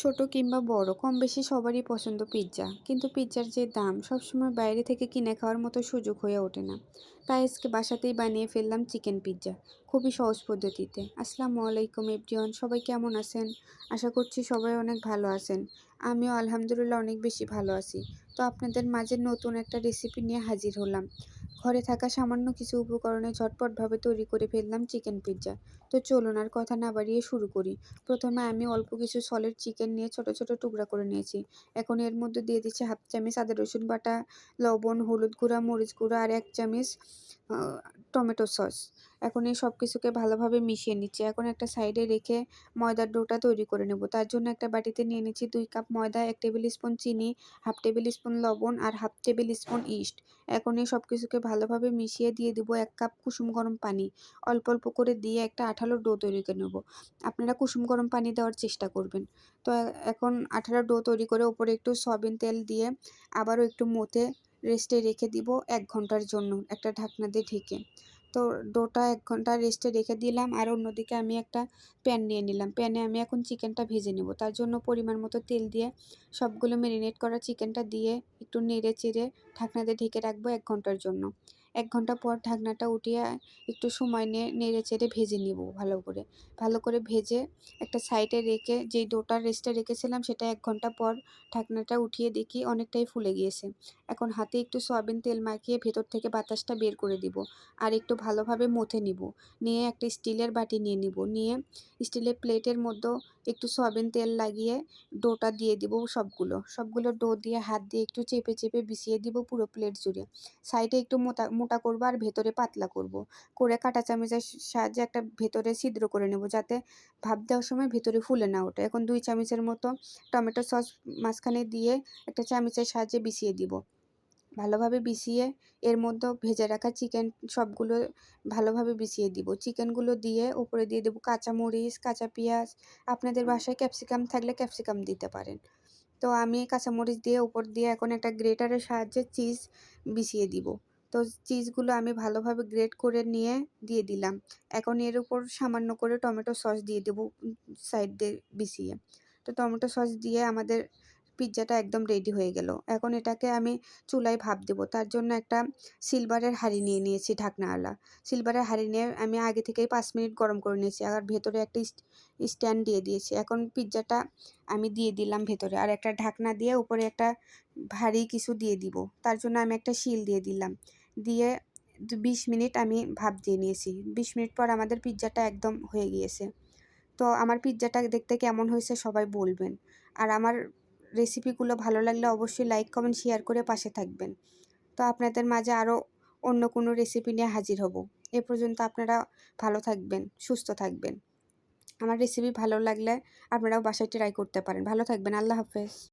ছোট কিংবা বড় কম বেশি সবারই পছন্দ পিৎজা। কিন্তু পিৎজার যে দাম, সবসময় বাইরে থেকে কিনে খাওয়ার মতো সুযোগ হয়ে ওঠে না। তাই আজকে বাসাতেই বানিয়ে ফেললাম চিকেন পিৎজা, খুবই সহজ পদ্ধতিতে। আসসালামু আলাইকুম এভরিওয়ান, সবাই কেমন আছেন? আশা করছি সবাই অনেক ভালো আছেন। আমিও আলহামদুলিল্লাহ অনেক বেশি ভালো আছি। তো আপনাদের মাঝে নতুন একটা রেসিপি নিয়ে হাজির হলাম। ঘরে থাকা সামান্য কিছু উপকরণে ঝটপটভাবে তৈরি করে ফেললাম চিকেন পিৎজা। তো চলুন আর কথা না বাড়িয়ে শুরু করি। প্রথমে আমি অল্প কিছু সলিড চিকেন নিয়ে ছোট ছোট টুকরা করে নিয়েছি। এখন এর মধ্যে দিয়ে দিচ্ছি হাফ চামচ আদা রসুন বাটা, লবণ, হলুদ গুঁড়া, মরিচ গুঁড়া আর এক চামচ টমেটো সস। এখন এই সব কিছুকে ভালোভাবে মিশিয়ে নিচ্ছি। এখন একটা সাইডে রেখে ময়দার ডোটা তৈরি করে নেব। তার জন্য একটা বাটিতে নিয়ে নিচ্ছি দুই কাপ ময়দা, এক টেবিল স্পুন চিনি, হাফ টেবিল স্পুন লবণ আর হাফ টেবিল স্পুন ইস্ট। এখন এই সব কিছুকে ভালোভাবে মিশিয়ে দিয়ে দেবো এক কাপ কুসুম গরম পানি। অল্প অল্প করে দিয়ে একটা আঠালো ডো তৈরি করে নেব। আপনারা কুসুম গরম পানি দেওয়ার চেষ্টা করবেন। তো এখন আঠালো ডো তৈরি করে ওপরে একটু সয়াবিন তেল দিয়ে আবারও একটু মতে রেস্টে রেখে দিব এক ঘণ্টার জন্য, একটা ঢাকনা দিয়ে ঢেকে। তো ডোটা এক ঘণ্টা রেস্টে রেখে দিলাম আর অন্যদিকে আমি একটা প্যান নিয়ে নিলাম। প্যানে আমি এখন চিকেনটা ভেজে নেব। তার জন্য পরিমাণ মতো তেল দিয়ে সবগুলো ম্যারিনেট করা চিকেনটা দিয়ে একটু নেড়ে চেড়ে ঢাকনা দিয়ে ঢেকে রাখব এক ঘণ্টার জন্য। এক ঘণ্টা পর ঢাকনাটা উঠিয়ে একটু সময় নিয়ে নেড়ে চেড়ে ভেজে নিব ভালো করে। ভালো করে ভেজে একটা সাইডে রেখে যেই ডোটা রেস্টে রেখেছিলাম সেটা এক ঘণ্টা পর ঢাকনাটা উঠিয়ে দেখি অনেকটাই ফুলে গিয়েছে। এখন হাতে একটু সয়াবিন তেল মাখিয়ে ভেতর থেকে বাতাসটা বের করে দিব আর একটু ভালোভাবে মথে নিব। নিয়ে একটা স্টিলের বাটি নিয়ে নিব। নিয়ে স্টিলের প্লেটের মধ্যে একটু সয়াবিন তেল লাগিয়ে ডোটা দিয়ে দিব সবগুলো। সবগুলো ডো দিয়ে হাত দিয়ে একটু চেপে চেপে বিছিয়ে দিব পুরো প্লেট জুড়ে। সাইডে একটু মোটা মোটা করব আর ভেতরে পাতলা করব। করে কাটা চামচের সাহায্যে একটা ভেতরে ছিদ্র করে নেব যাতে ভাপ দেওয়ার সময় ভেতরে ফুলে না ওঠে। এখন দুই চামচের মতো টমেটো সস মাঝখানে দিয়ে একটা চামচের সাহায্যে বিছিয়ে দিব। ভালোভাবে বিছিয়ে এর মধ্যে ভেজে রাখা চিকেন সবগুলো ভালোভাবে বিছিয়ে দিব। চিকেনগুলো দিয়ে উপরে দিয়ে দেবো কাঁচা মরিচ কাঁচা পেঁয়াজ আপনাদের বাসায় ক্যাপসিকাম থাকলে ক্যাপসিকাম দিতে পারেন। তো আমি কাঁচামরিচ দিয়ে উপর দিয়ে এখন একটা গ্রেটারের সাহায্যে চিজ বিছিয়ে দিব। তো চিজগুলো আমি ভালোভাবে গ্রেট করে নিয়ে দিয়ে দিলাম। এখন এর উপর সামান্য করে টমেটো সস দিয়ে দেবো সাইড দিয়ে বিছিয়ে। তো টমেটো সস দিয়ে আমাদের পিৎজাটা একদম রেডি হয়ে গেল। এখন এটাকে আমি চুলায় ভাপ দেবো। তার জন্য একটা সিলভারের হাঁড়ি নিয়ে নিয়েছি ঢাকনাওয়ালা। সিলভারের হাঁড়ি নিয়ে আমি আগে থেকেই পাঁচ মিনিট গরম করে নিয়েছি আর ভেতরে একটা স্ট্যান্ড দিয়ে দিয়েছি। এখন পিৎজাটা আমি দিয়ে দিলাম ভেতরে আর একটা ঢাকনা দিয়ে উপরে একটা ভারী কিছু দিয়ে দিব। তার জন্য আমি একটা শিল দিয়ে দিলাম। দিয়ে বিশ মিনিট আমি ভাপ দিয়ে নিয়েছি। বিশ মিনিট পর আমাদের পিৎজাটা একদম হয়ে গিয়েছে। তো আমার পিৎজাটা দেখতে কেমন হয়েছে সবাই বলবেন। আর আমার রেসিপিগুলো ভালো লাগলে অবশ্যই লাইক কমেন্ট শেয়ার করে পাশে থাকবেন। তো আপনাদের মাঝে আরও অন্য কোনো রেসিপি নিয়ে হাজির হব। এ পর্যন্ত আপনারা ভালো থাকবেন, সুস্থ থাকবেন। আমার রেসিপি ভালো লাগলে আপনারাও বাসায় ট্রাই করতে পারেন। ভালো থাকবেন, আল্লাহ হাফেজ।